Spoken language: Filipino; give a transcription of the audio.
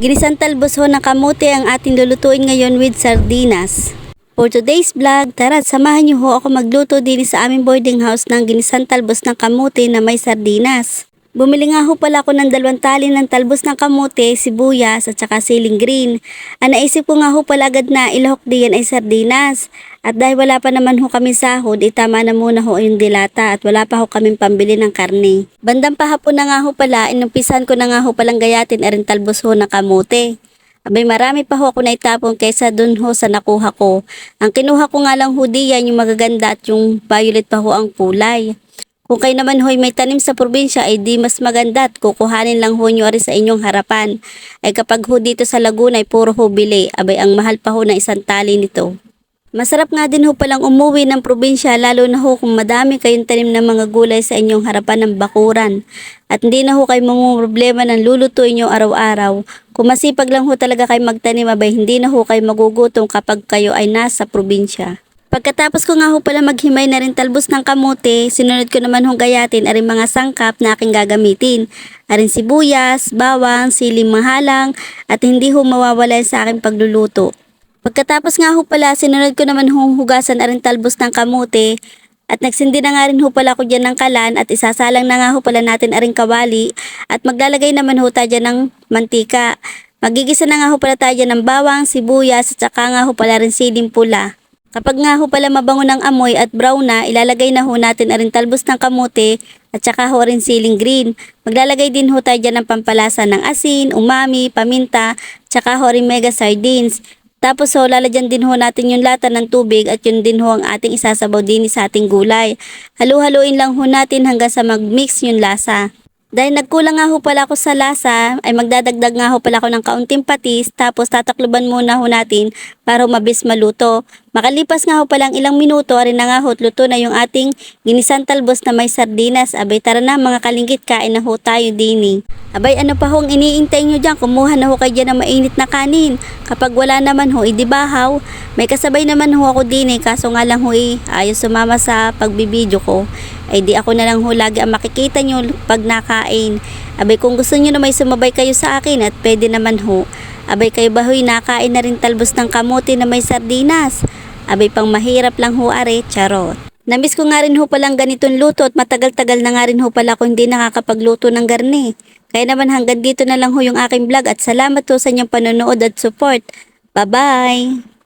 Ginisang talbos ng kamote ang ating lulutuin ngayon with sardinas. For today's vlog, tara samahan niyo ho ako magluto din sa aming boarding house ng ginisang talbos ng kamote na may sardinas. Bumili nga ho pala ako ng dalawang tali ng talbos ng kamote, sibuyas at saka siling green. Ang naisip ko nga ho pala agad na ilahok diyan ay sardinas. At dahil wala pa naman ho kami sahod, itama na muna ho yung dilata at wala pa ho kaming pambili ng karne. Bandang pahapon na nga ho pala, inumpisan ko na nga ho palang gayatin aring talbos ho ng kamote. Abay marami pa ho ako na itapon kaysa dun ho sa nakuha ko. Ang kinuha ko nga lang ho diyan yung magaganda at yung violet pa ho ang kulay. Kung kayo naman ho'y may tanim sa probinsya ay di mas maganda at kukuhanin lang ho nyo rin sa inyong harapan. Ay kapag ho dito sa Laguna ay puro ho bili, abay ang mahal pa ho na isang tali nito. Masarap nga din ho palang umuwi ng probinsya lalo na ho kung madami kayong tanim ng mga gulay sa inyong harapan ng bakuran. At hindi na ho kayo problema ng lulutuin nyo araw-araw. Kung masipag lang ho talaga kayo magtanim abay hindi na ho kayo magugutom kapag kayo ay nasa probinsya. Pagkatapos ko nga ho pala maghimay na rin talbos ng kamote, sinunod ko naman hong gayatin aring mga sangkap na aking gagamitin. Aring sibuyas, bawang, siling mahalang, at hindi ho mawawala sa aking pagluluto. Pagkatapos nga ho pala, sinunod ko naman hong hugasan aring talbos ng kamote, at nagsindi na nga rin ho pala ako dyan ng kalan at isasalang na nga ho pala natin aring kawali at maglalagay naman ho tayo ng mantika. Magigisa na nga ho pala tayo ng bawang, sibuyas at saka nga ho pala rin siling pula. Kapag nga ho pala mabango ng amoy at brown na, ilalagay na ho natin aring talbos ng kamote at saka ho rin siling green. Maglalagay din ho tayo dyan ng pampalasa ng asin, umami, paminta, tsaka ho rin mega sardines. Tapos ho, lalagyan din ho natin yung lata ng tubig at yun din ho ang ating isasabaw din sa ating gulay. Halu-haluin lang ho natin hanggang sa mag-mix yung lasa. Dahil nagkulang nga ho pala ako sa lasa, ay magdadagdag nga ho pala ako ng kaunting patis, tapos tatakluban muna ho natin para mabis maluto. Makalipas nga ho palang ilang minuto, arin na nga ho, luto na yung ating ginisang talbos na may sardinas. Abay tara na mga kalingkit, kain na ho tayo dini. Abay ano pa hong iniintay nyo dyan, kumuha na ho kayo dyan ng mainit na kanin. Kapag wala naman ho, idibahaw. May kasabay naman ho ako dini, kaso nga lang ho eh, ayos sumama sa pagbibideo ko ay di ako na lang ho lagi ang makikita nyo pag nakain. Abay kung gusto nyo na may sumabay kayo sa akin at pwede naman ho. Abay kayo ba ho'y nakain na rin talbos ng kamote na may sardinas? Abay pang mahirap lang ho are, charot. Namiss ko nga rin ho palang ganitong luto at matagal-tagal na nga rin ho pala ako hindi nakakapagluto ng garne. Kaya naman hanggang dito na lang ho yung aking vlog at salamat ho sa inyong panonood at support. Bye-bye!